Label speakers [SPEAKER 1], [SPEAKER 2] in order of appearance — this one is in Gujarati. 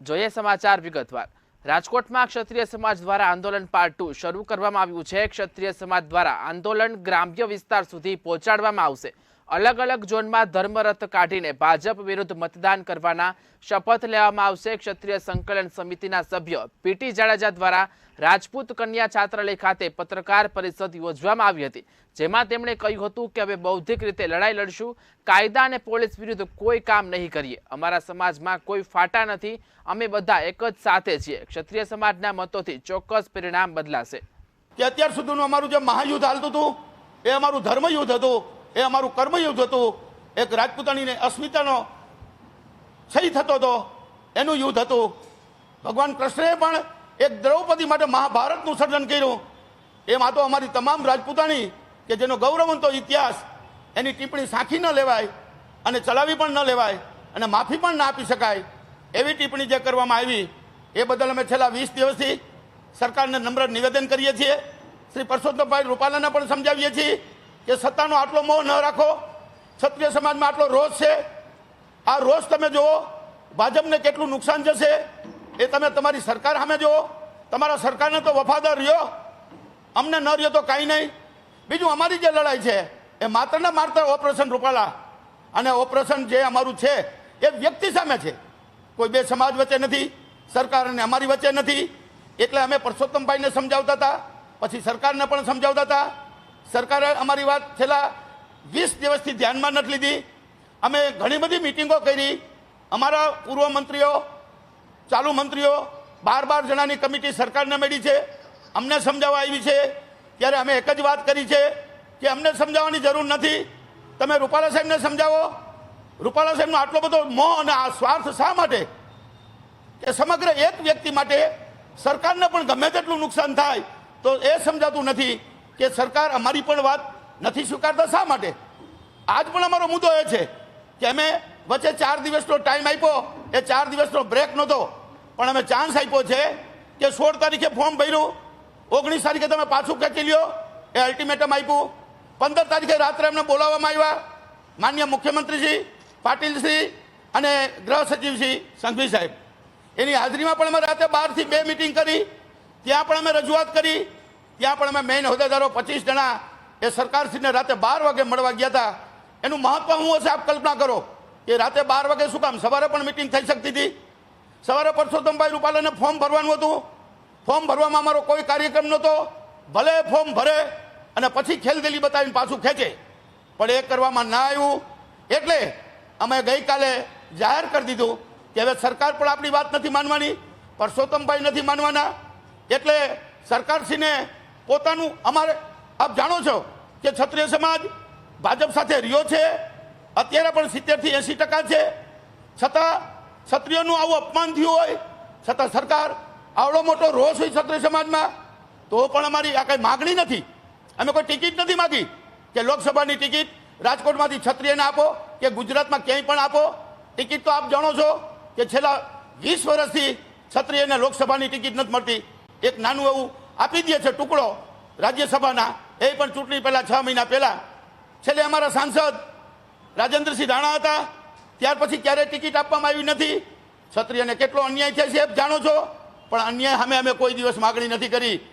[SPEAKER 1] જોઈએ સમાચાર વિગતવાર. રાજકોટમાં ક્ષત્રિય સમાજ દ્વારા આંદોલન પાર્ટ ટુ શરૂ કરવામાં આવ્યું છે. ક્ષત્રિય સમાજ દ્વારા આંદોલન ગ્રામ્ય વિસ્તાર સુધી પહોંચાડવામાં આવશે. અલગ અલગ ઝોનમાં ધર્મરથ કાઢીને ભાજપ વિરુદ્ધ મતદાન કરવાના શપથ લેવામાં આવશે ક્ષત્રિય સંકલન સમિતિના સભ્ય. પીટી જાડેજા દ્વારા રાજપૂત કન્યા છાત્રાલય ખાતે પત્રકાર પરિષદ યોજવામાં આવી હતી, જેમાં તેમણે કહ્યું હતું કે હવે બૌદ્ધિક રીતે લડાઈ લડશું, કાયદા અને પોલીસ વિરુદ્ધ કોઈ કામ નહીં કરીએ. અમારા સમાજમાં કોઈ ફાટા નથી, અમે બધા એક જ સાથે છીએ. ક્ષત્રિય સમાજના મતોથી ચોક્કસ પરિણામ બદલાશે.
[SPEAKER 2] અત્યાર સુધીનું અમારું જે મહાયુદ્ધ હાલતું હતું, એ અમારું ધર્મયુદ્ધ હતું. એ અમારું કર્મયુદ્ધ હતું. એક રાજપૂતાણીને અસ્મિતાનો સહી થતો હતો. એનું યુદ્ધ હતું. ભગવાન કૃષ્ણએ પણ એક દ્રૌપદી માટે મહાભારતનું સર્જન કર્યું. એમાં તો અમારી તમામ રાજપૂતાણી કે જેનો ગૌરવંતો ઇતિહાસ, એની ટિપ્પણી સાંખી ન લેવાય અને ચલાવી પણ ન લેવાય અને માફી પણ ના આપી શકાય એવી ટિપ્પણી જે કરવામાં આવી, એ બદલ અમે છેલ્લા વીસ દિવસથી સરકારને નમ્ર નિવેદન કરીએ છીએ. શ્રી પરસોત્તમભાઈ રૂપાલાને પણ સમજાવીએ છીએ કે સત્તાનો આટલો મોહ ન રાખો. ક્ષત્રિય સમાજમાં આટલો રોષ છે. આ રોષ તમે જુઓ, ભાજપને કેટલું નુકસાન જશે એ તમે તમારી સરકાર સામે જુઓ. તમારા સરકારને તો વફાદાર રહ્યો. અમને ન રહ્યો તો કાંઈ નહીં. બીજું અમારી જે લડાઈ છે, એ માત્ર ને માત્ર ઓપરેશન રૂપાલા અને ઓપરેશન જે અમારું છે, એ વ્યક્તિ સામે છે. કોઈ બે સમાજ વચ્ચે નથી, સરકાર અને અમારી વચ્ચે નથી. એટલે અમે પરસોત્તમભાઈને સમજાવતા હતા, પછી સરકારને પણ સમજાવતા હતા. સરકારે અમારી વાત છેલ્લા વીસ દિવસથી ધ્યાનમાં નથી લીધી. અમે ઘણી બધી મિટિંગો કરી. અમારા પૂર્વ મંત્રીઓ, ચાલુ મંત્રીઓ, બાર બાર જણાની કમિટી સરકારને મળી છે. અમને સમજાવવા આવી છે. ત્યારે અમે એક જ વાત કરી છે કે અમને સમજાવવાની જરૂર નથી. તમે રૂપાલા સાહેબને સમજાવો. રૂપાલા સાહેબનો આટલો બધો મોહ અને આ સ્વાર્થ શા માટે? કે સમગ્ર એક વ્યક્તિ માટે સરકારને પણ ગમે તેટલું નુકસાન થાય તો એ સમજાતું નથી. કે સરકાર અમારી પણ વાત નથી સ્વીકારતા, શા માટે? આજ પણ અમારો મુદ્દો એ છે કે અમે વચ્ચે ચાર દિવસનો ટાઈમ આપ્યો, એ ચાર દિવસનો બ્રેક નહોતો. પણ અમે ચાન્સ આપ્યો છે કે સોળ તારીખે ફોર્મ ભર્યું, ઓગણીસ તારીખે તમે પાછું ખેંચી લ્યો, એ અલ્ટિમેટમ આપ્યું. પંદર તારીખે રાત્રે અમને બોલાવવામાં આવ્યા, માન્ય મુખ્યમંત્રીશ્રી, પાટીલશ્રી અને ગૃહ સચિવશ્રી સંઘવી સાહેબ. એની હાજરીમાં પણ અમે રાતે બારથી બે મિટિંગ કરી, ત્યાં પણ અમે રજૂઆત કરી ત્યાં પણ અમે મેઇન હોદ્દેદારો પચીસ જણા એ સરકારશ્રીને રાતે બાર વાગે મળવા ગયા હતા. એનું મહત્વ શું હશે આપ કલ્પના કરો? કે રાતે બાર વાગે શું કામ? સવારે પણ મિટિંગ થઈ શકતી હતી. સવારે પરસોત્તમભાઈ રૂપાલાને ફોર્મ ભરવાનું હતું. ફોર્મ ભરવામાં અમારો કોઈ કાર્યક્રમ નહોતો. ભલે ફોર્મ ભરે અને પછી ખેલદિલી બતાવીને પાછું ખેંચે. પણ એ કરવામાં ના આવ્યું. એટલે અમે ગઈકાલે જાહેર કરી દીધું કે હવે સરકાર પણ આપણી વાત નથી માનવાની, પરસોત્તમભાઈ નથી માનવાના. એટલે સરકારશ્રીને પોતાનું અમારે, આપ જાણો છો કે ક્ષત્રિય સમાજ ભાજપ સાથે રહ્યો છે, અત્યારે પણ સિત્તેરથી એંસી ટકા છે. છતાં ક્ષત્રિયોનું આવું અપમાન થયું હોય, છતાં સરકાર આવડો મોટો રોષ હોય ક્ષત્રિય સમાજમાં, તો પણ અમારી આ કંઈ માગણી નથી. અમે કોઈ ટિકિટ નથી માગી કે લોકસભાની ટિકિટ રાજકોટમાંથી ક્ષત્રિયને આપો કે ગુજરાતમાં ક્યાંય પણ આપો. ટિકિટ તો આપ જાણો છો કે છેલ્લા વીસ વર્ષથી ક્ષત્રિયને લોકસભાની ટિકિટ નથી મળતી. એક નાનું એવું આપી દે છે ટુકડો રાજ્યસભાના. એ પણ ચૂંટણી પહેલાં છ મહિના પહેલાં. છેલ્લે અમારા સાંસદ રાજેન્દ્રસિંહ રાણા હતા. ત્યાર પછી ક્યારેય ટિકિટ આપવામાં આવી નથી. ક્ષત્રિયને કેટલો અન્યાય થાય છે એ જાણો છો. પણ અન્યાય સામે અમે કોઈ દિવસ માગણી નથી કરી.